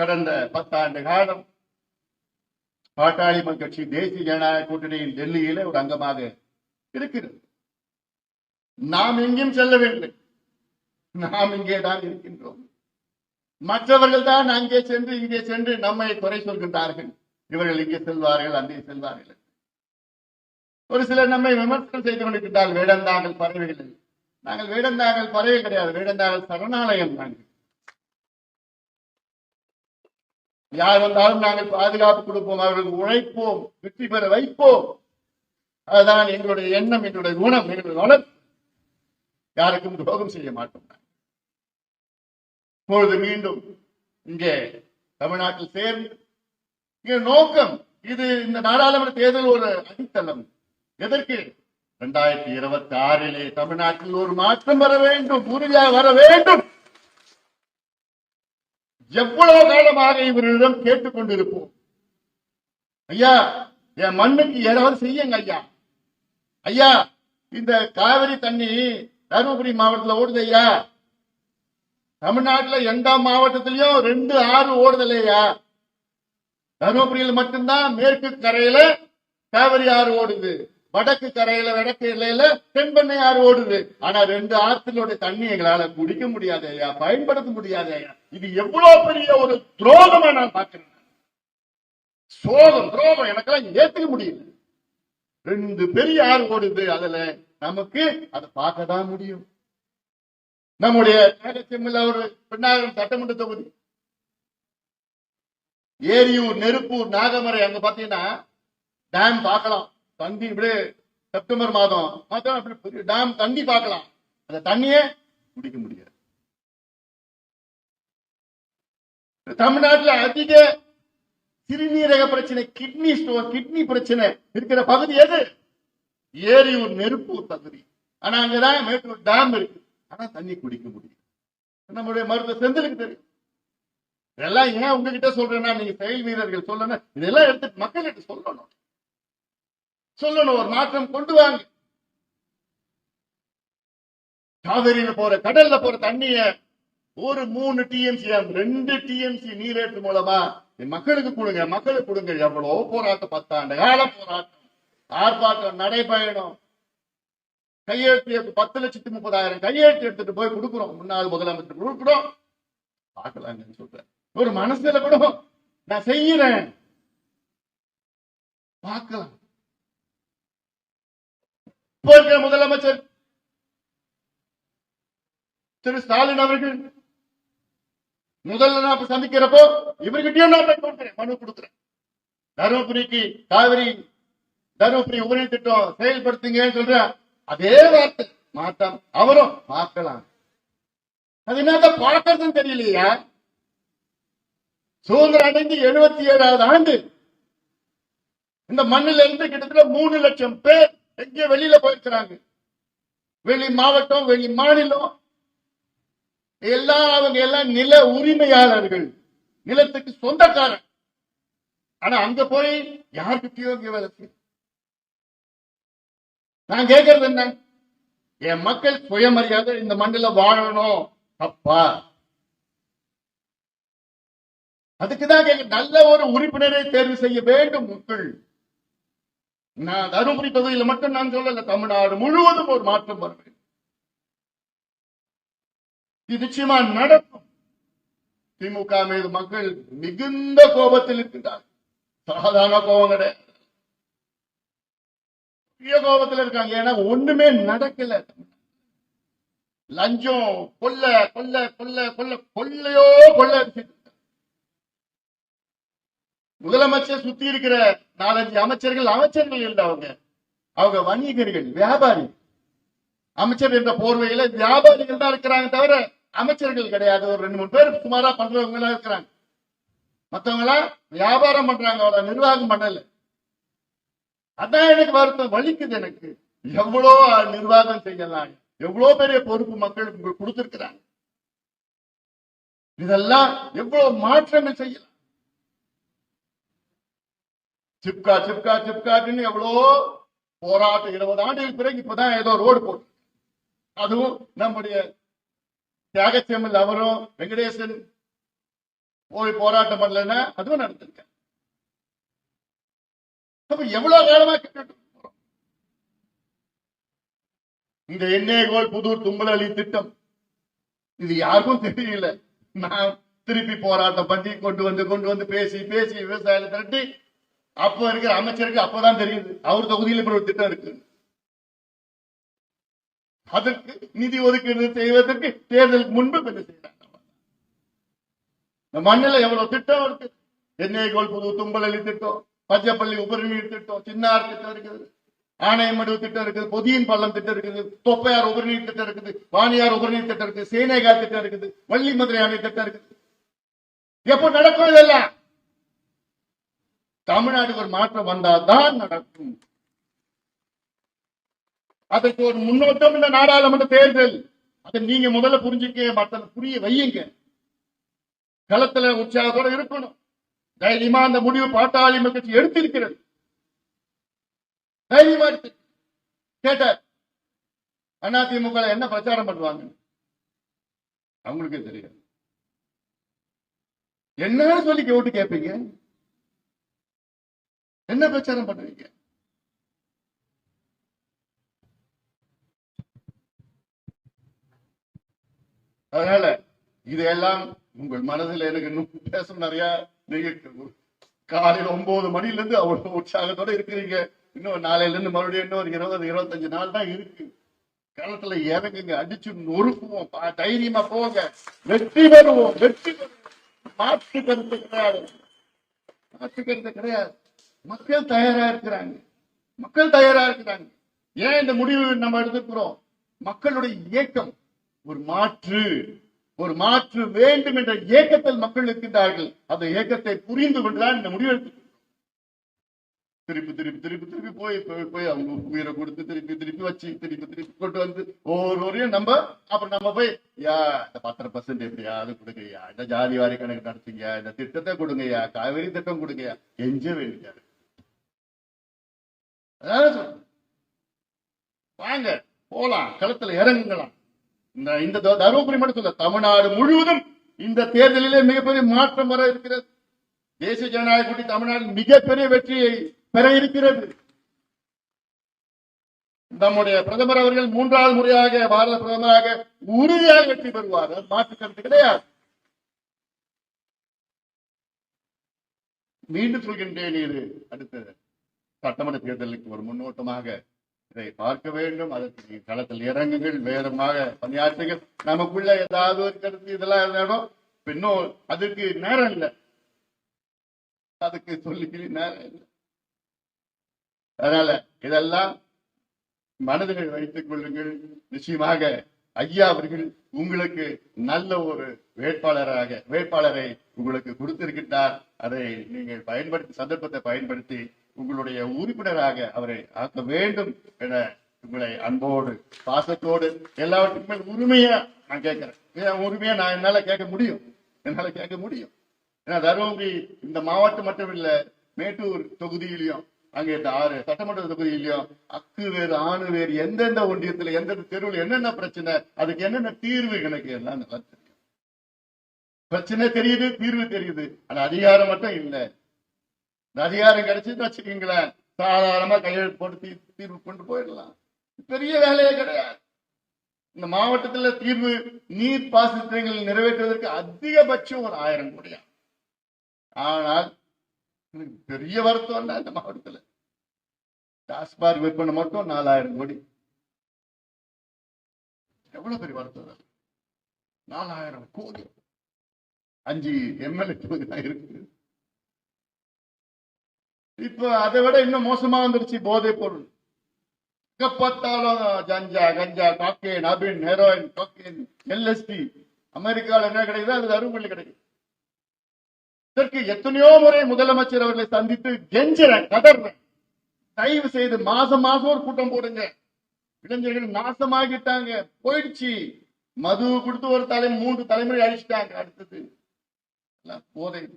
கடந்த பத்தாண்டு காலம் பாட்டாளி மக்கள் கட்சி தேசிய ஜனநாயக கூட்டணியின் டெல்லியில ஒரு அங்கமாக இருக்கிறது. நாம் எங்கேயும் செல்லவில்லை நாம் இங்கே தான் இருக்கின்றோம். மற்றவர்கள் தான் அங்கே சென்று இங்கே சென்று நம்மை குறை சொல்கின்றார்கள். இவர்கள் இங்கே செல்வார்கள் அங்கே செல்வார்கள். ஒரு சிலர் நம்மை விமர்சனம் செய்து கொண்டிருக்கின்றால் வேடந்தாங்கல் பறவைகள். நாங்கள் வேடந்தாங்கல் பறவை கிடையாது. வேடந்தாங்கல் சரணாலயம் நாங்கள். யார் வந்தாலும் நாங்கள் பாதுகாப்பு கொடுப்போம் அவர்களுக்கு உழைப்போம் வெற்றி பெற வைப்போம். அதுதான் எங்களுடைய எண்ணம் எங்களுடைய குணம் எங்களுடைய உணர் யாருக்கும் துரோகம் செய்ய மாட்டோம். இப்பொழுது மீண்டும் இங்கே தமிழ்நாட்டில் சேர்ந்து நோக்கம் இது இந்த நாடாளுமன்ற தேர்தல் ஒரு அடித்தளம். எதற்கு? இரண்டாயிரத்தி இருபத்தி ஆறிலே தமிழ்நாட்டில் ஒரு மாற்றம் வர வேண்டும் உறுதியாக வர வேண்டும். எவ்வளவு காலமாக இவர்களிடம் கேட்டுக்கொண்டிருப்போம் ஐயா என் மண்ணுக்கு ஏதாவது செய்யுங்க ஐயா. ஐயா இந்த காவிரி தண்ணி தருமபுரி மாவட்டத்தில் ஓடுது ஐயா. தமிழ்நாட்டில் எந்த மாவட்டத்திலையும் ரெண்டு ஆறு ஓடுதலையா தருமபுரியில் மட்டும்தான் மேற்கு கரையில காவிரி ஆறு ஓடுது. வடக்கு கரையில வடக்கு எல்லையில தென்பெண்ணை ஆறு ஓடுது. ஆனா ரெண்டு ஆற்றிலோட தண்ணி எங்களால குடிக்க முடியாது ஐயா பயன்படுத்த முடியாது ஐயா. இது எவ்வளவு பெரிய ஒரு துரோகமா நான் பாக்குறேன் சோகம் துரோகம் எனக்கெல்லாம் ஏத்துக்க முடியல. ரெண்டு பெரிய ஆறு ஓடுது அதுல நமக்கு அதை பார்க்க தான் முடியும். நம்முடைய செம்மில் ஒரு பெண்ணாயிரம் சட்டமன்ற தொகுதி. ஏரியூர் நெருப்பூர் நாகமரை அங்க பாத்தீங்கன்னா டேம் பார்க்கலாம். தண்ணி இப்படியே செப்டம்பர் மாதம் பார்த்தா அப்படி பெரிய டேம் தண்ணி பார்க்கலாம். அந்த தண்ணியே குடிக்க முடியாது. தமிழ்நாட்டுல அதிக சிறுநீரக பிரச்சனை கிட்னி ஸ்டோன் கிட்னி பிரச்சனை இருக்கிற பகுதி எது? ஏரியூர் நெருப்பூர் பகுதி. ஆனா அங்கதான் மேட்டூர் டேம் இருக்கு. ஆனா தண்ணி குடிக்க முடியும் நம்முடைய மருத்துவ செந்திலுக்கு தெரியும். இதெல்லாம் ஏன் உங்ககிட்ட சொல்றேன்னா நீங்க செயல் வீரர்கள் சொல்லணும். இதெல்லாம் எடுத்து மக்கள்கிட்ட சொல்லணும். சொல்லணும் ஒரு மாற்றம் கொண்டு வாங்க. காவிரியில போற கடல்ல போற தண்ணிய ஒரு மூணு டிஎம்சி ரெண்டு டிஎம்சி நீரேற்று மூலமா மக்களுக்கு கொடுங்க மக்களுக்கு கொடுங்க. எவ்வளவு போராட்டம் பத்தாண்டு கால போராட்டம். ஆர்ப்பாட்டம் நடைபயணம். கையெழுத்து பத்து லட்சத்தி முப்பதாயிரம் கையெழுத்து எடுத்துட்டு போய் கொடுக்குறோம். முன்னாள் முதலமைச்சர் கொடுக்குறோம். பார்க்கலாங்கன்னு சொல்றேன். ஒரு மனசுல கூட நான் செய்யறேன். பார்க்கலாம். இருக்கிற முதலமைச்சர் திரு ஸ்டாலின் அவர்கள் முதல்ல நான் சந்திக்கிறப்போ இவர்கிட்டயும் நான் போய் மனு கொடுக்குறேன். தருமபுரிக்கு காவிரி தருமபுரி உபரி திட்டம் செயல்படுத்துங்கன்னு சொல்ற அதே வார்த்தை மாற்றம் அவரும் பார்க்கலாம் அது என்னத்த பார்க்கறதுன்னு தெரியலையா? சுதந்திரம் அடைந்து எழுபத்தி ஏழாவது ஆண்டு இந்த மண்ணில இருந்து கிட்டத்தட்ட மூணு லட்சம் பேர் எங்கே வெளியில போயிருக்கிறாங்க? வெளி மாவட்டம் வெளி மாநிலம். எல்லாம் அவங்க எல்லாம் நில உரிமையாளர்கள். நிலத்துக்கு சொந்தக்காரன் ஆனா அங்க போய் யாருக்கிட்டயோ இங்க வேலை செய்யும்? நான் கேட்கறது என்ன? என் மக்கள் சுயமரியாதை இந்த மண்ணில வாழணும். தப்பா அதுக்குதான் நல்ல ஒரு உறுப்பினரை தேர்வு செய்ய வேண்டும் மக்கள். நான் தருமபுரி தொகுதியில மட்டும் நான் சொல்லல தமிழ்நாடு முழுவதும் ஒரு மாற்றம் வர வேண்டும். இது நிச்சயமா நடக்கும். திமுக மீது மக்கள் மிகுந்த கோபத்தில் இருக்கின்றார் சாதாரண கோபம் கிடையாது. கோபத்தில் இருக்காங்க. ஏன்னா ஒண்ணுமே நடக்கல. லஞ்சம் கொல்ல கொல்ல கொல்ல கொல்ல கொல்லையோ கொள்ள அடிச்சிட்டு முதலமைச்சர் சுத்தி இருக்கிற நாலஞ்சு அமைச்சர்கள் அமைச்சர்கள் இல்லை அவங்க. அவங்க வணிகர்கள் வியாபாரி. அமைச்சர் என்ற போர்வையில வியாபாரிகள் தான் இருக்கிறாங்க தவிர அமைச்சர்கள் கிடையாது. ஒரு ரெண்டு மூணு பேர் சுமாரா பண்றவங்க இருக்கிறாங்க. மத்தவங்க எல்லாம் வியாபாரம் பண்றாங்க அவளை நிர்வாகம் பண்ணல. அதான் எனக்கு வருத்தம் வலிக்குது எனக்கு. எவ்வளோ நிர்வாகம் செய்யலாம் எவ்வளவு பெரிய பொறுப்பு மக்களுக்கு கொடுத்திருக்கிறாங்க. இதெல்லாம் எவ்வளவு மாற்றங்கள் செய்யலாம். சிப்கா சிப்கா சிப்காட்டுன்னு எவ்வளோ போராட்டம் இருபது ஆண்டுகளுக்கு பிறகு இப்பதான் ஏதோ ரோடு போட்டு. அதுவும் நம்முடைய தியாகச்சேமல் அவரும் வெங்கடேசன் போய் போராட்டம் பண்ணலன்னா அதுவும் நடந்திருக்க. அப்ப எவ்வளவு காலமா இந்த எண்ணெய்கோல் புதூர் தும்பலி திட்டம். இது யாருக்கும் தெரியல. நான் திருப்பி போராட்டம் பண்ணி கொண்டு வந்து கொண்டு வந்து பேசி பேசி விவசாயத்தை திரட்டி அப்ப இருக்கிற அமைச்சருக்கு அப்பதான் தெரியுது. அவர் தொகுதியில் இப்படி ஒரு திட்டம் இருக்கு. அதற்கு நிதி ஒதுக்கீடு செய்வதற்கு தேர்தலுக்கு முன்பு கொஞ்சம் செய்யறாங்க இந்த மண்ணில் எவ்வளவு திட்டம் இருக்கு? எண்ணெய்கோல் புது தும்பலி திட்டம் பச்சைப்பள்ளி உபரிநீர் திட்டம் சின்னார் திட்டம் இருக்குது. ஆணையமடு திட்டம் இருக்குது பொதியின் பள்ளம் திட்டம் இருக்குது தொப்பையார் உபரிநீர் திட்டம் இருக்குது வாணியார் உபரிநீர் திட்டம் இருக்குது சேனேகா திட்டம் இருக்குது வள்ளி மதுரை அணை திட்டம் இருக்குது. எப்ப நடக்கும் இதெல்லாம்? தமிழ்நாடு ஒரு மாற்றம் வந்தாதான் நடக்கும். அதற்கு ஒரு முன்னோட்டம் இந்த நாடாளுமன்ற தேர்தல். அதை நீங்க முதல்ல புரிஞ்சுக்க மற்ற புரிய வையுங்க. களத்துல உற்சாகத்தோட இருக்கணும். தைரியமா அந்த முடிவு பாட்டாளி கட்சி எடுத்திருக்கிறது. தைரியமா எடுத்து கேட்டார். அதிமுக என்ன பிரச்சாரம் பண்ணுவாங்க அவங்களுக்கே தெரியாது. என்னன்னு சொல்லி ஓட்டு கேட்பீங்க என்ன பிரச்சாரம் பண்ணுவீங்க அதனால இதையெல்லாம் உங்கள் மனதில் எனக்கு இன்னும் பேசணும் நிறைய நீங்க காலையில ஒன்பது மணில இருந்து அவ்வளவு உற்சாகத்தோட இருக்கிறீங்க. இன்னும் நாளையில இருந்து மறுபடியும் இன்னும் ஒரு இருபது இருபத்தஞ்சு நாள் தான் இருக்கு. களத்துல இறங்குங்க அடிச்சு நொறுக்குவோம். தைரியமா போங்க. வெற்றி பெறுவோம் வெற்றி பெறுவோம். மாற்று கருத்து கிடையாது. மாற்று கருத்து கிடையாது. மக்கள் தயாரா இருக்கிறாங்க. மக்கள் தயாரா இருக்கிறாங்க. ஏன் இந்த முடிவு நம்ம எடுத்துக்கிறோம் மக்களுடைய இயக்கம் ஒரு மாற்று ஒரு மாற்று வேண்டும் என்ற இயக்கத்தில் மக்கள் இருக்கின்றார்கள். அந்த இயக்கத்தை புரிந்து கொண்டுதான் இந்த முடிவு எடுத்து திருப்பி திருப்பி திருப்பி திருப்பி போய் போய் போய் அவங்க உயிரை கொடுத்து திருப்பி திருப்பி வச்சு திருப்பி திருப்பி கொண்டு வந்து ஒவ்வொருவரையும் நம்ம அப்புறம் நம்ம போய் யா இந்த பத்தரை பர்சன்ட் எப்படியாவது கொடுங்கய்யா. இந்த ஜாதி வாரி கணக்கு நடத்துங்க இந்த திட்டத்தை கொடுங்கய்யா. காவேரி திட்டம் கொடுங்கய்யா. எஞ்ச வேண்டியது. வாங்க போலாம். களத்துல இறங்குங்களாம். இந்த இந்த தருமபுரி மட்டும் சொல்ல தமிழ்நாடு முழுவதும் இந்த தேர்தலிலே மிகப்பெரிய மாற்றம் வர இருக்கிறது. தேசிய ஜனநாயக கூட்டி தமிழ்நாடு மிகப்பெரிய வெற்றியை பெற இருக்கிறது. நம்முடைய பிரதமர் அவர்கள் மூன்றாவது முறையாக பாரத பிரதமராக உறுதியாக வெற்றி பெறுவார். மாற்று கருத்து கிடையாது. மீண்டும் சொல்கின்றேன் இது அடுத்த சட்டமன்ற தேர்தலுக்கு ஒரு முன்னோட்டமாக இதை பார்க்க வேண்டும். அதற்கு களத்தில் இறங்குங்கள். வேகமாக பணியாற்றுங்கள். நமக்குள்ள ஏதாவது ஒரு கருத்து இதெல்லாம் இருந்தாலும் இன்னும் அதுக்கு நேரம் இல்லை. அதுக்கு சொல்லி நேரம் இல்லை. அதனால இதெல்லாம் மனதில் வைத்துக் கொள்ளுங்கள். நிச்சயமாக ஐயா அவர்கள் உங்களுக்கு நல்ல ஒரு வேட்பாளராக வேட்பாளரை உங்களுக்கு கொடுத்திருக்கின்றார். அதை நீங்கள் பயன்படுத்தி சந்தர்ப்பத்தை பயன்படுத்தி உங்களுடைய உறுப்பினராக அவரை ஆக்க வேண்டும் என உங்களை அன்போடு பாசத்தோடு எல்லாவற்றுக்குமே மேல் உரிமையா நான் கேட்கிறேன். உரிமையா நான் என்னால கேட்க முடியும்? என்னால கேட்க முடியும்? ஏன்னா தருமபுரி இந்த மாவட்டம் மட்டும் இல்ல மேட்டூர் தொகுதியிலையும் அங்கே இந்த ஆறு சட்டமன்ற தொகுதியிலையும் அக்கு வேறு ஆணு வேறு எந்தெந்த ஒன்றியத்துல எந்தெந்த தெருவில் என்னென்ன பிரச்சனை அதுக்கு என்னென்ன தீர்வு எனக்கு எல்லாம் நல்லா தெரியும். பிரச்சனை தெரியுது தீர்வு தெரியுது ஆனா அதிகாரம் மட்டும் இல்ல. இந்த அதிகாரம் கிடைச்சுன்னு வச்சுக்கீங்களேன். சாதாரணமா கையெழுத்து போட்டு தீர்வு கொண்டு போயிடலாம். பெரிய வேலையே கிடையாது. இந்த மாவட்டத்துல தீர்வு நீர் பாசனத்தை நிறைவேற்றுவதற்கு அதிகபட்சம் ஒரு ஆயிரம் கோடியா ஆனால் எனக்கு பெரிய வருத்தம் தான் இந்த மாவட்டத்துல? டாஸ்மாக் விற்பனை மட்டும் நாலாயிரம் கோடி. எவ்வளவு பெரிய வருத்தம் நாலாயிரம் கோடி. அஞ்சு எம்எல்ஏ தொகுதி தான் இருக்கு. இப்ப அதை விட இன்னும் மோசமா வந்துருச்சு போதைப் பொருள். எங்க பார்த்தாலும் ஜஞ்சா கஞ்சா காக்கேன் அபின் ஹெரோயின் காக்கேன் எல்எஸ்டி. அமெரிக்காவில் என்ன கிடைக்குதோ அது அரும்பள்ளி கிடைக்குது. இதற்கு எத்தனையோ முறை முதலமைச்சர் அவர்களை சந்தித்து கெஞ்சுறேன் கதறேன். தயவு செய்து மாசம் மாசம் ஒரு கூட்டம் போடுங்க. இளைஞர்கள் நாசமாகிட்டாங்க. போயிடுச்சு. மது கொடுத்து ஒரு தலை மூன்று தலைமுறை அழிச்சிட்டாங்க அடுத்தது. போதை.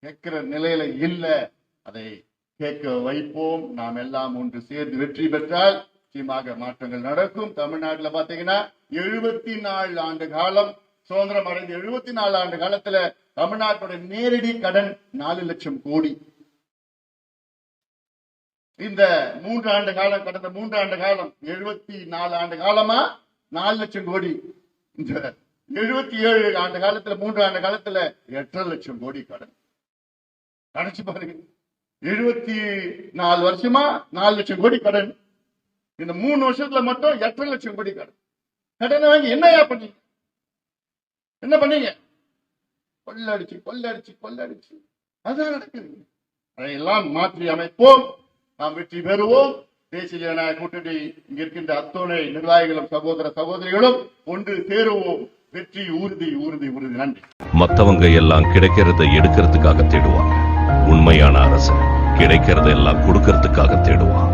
கேட்கிற நிலையில இல்ல. அதை கேட்க வைப்போம். நாம் எல்லாம் ஒன்று சேர்ந்து வெற்றி பெற்றால் நிச்சயமாக மாற்றங்கள் நடக்கும். தமிழ்நாட்டுல பாத்தீங்கன்னா எழுபத்தி நாலு ஆண்டு காலம் சுதந்திரம் அடைந்த எழுபத்தி நாலு ஆண்டு காலத்துல தமிழ்நாட்டோட நேரடி கடன் நாலு லட்சம் கோடி. இந்த மூன்று ஆண்டு காலம் கடந்த மூன்று ஆண்டு காலம் எழுபத்தி நாலு ஆண்டு காலமா? நாலு லட்சம் கோடி. இந்த எழுபத்தி ஏழு ஆண்டு காலத்துல மூன்று ஆண்டு காலத்துல எட்டரை லட்சம் கோடி கடன். கடைசி பாருங்க. எழுபத்தி நாலு வருஷமா நாலு லட்சம் கோடி கடன். இந்த மூணு வருஷத்துல மட்டும் எட்டரை லட்சம் கோடி கடன். கடனை வாங்கி என்னையா பண்ணீங்க? என்ன பண்ணீங்க? கொள்ளடிச்சு கொள்ளடிச்சு கொள்ளடிச்சு. அதான் நடக்குது. அதையெல்லாம் மாற்றி அமைப்போம். நாம் வெற்றி பெறுவோம். தேசிய ஜனநாயக கூட்டணி இங்க இருக்கின்ற அத்துணை நிர்வாகிகளும் சகோதர சகோதரிகளும் ஒன்று சேருவோம். வெற்றி உறுதி உறுதி உறுதி. நன்றி. மத்தவங்க எல்லாம் கிடைக்கிறத எடுக்கிறதுக்காக தேடுவாங்க. உண்மையான அரசு கிடைக்கிறத எல்லாம் கொடுக்கறதுக்காக தேடுவான்.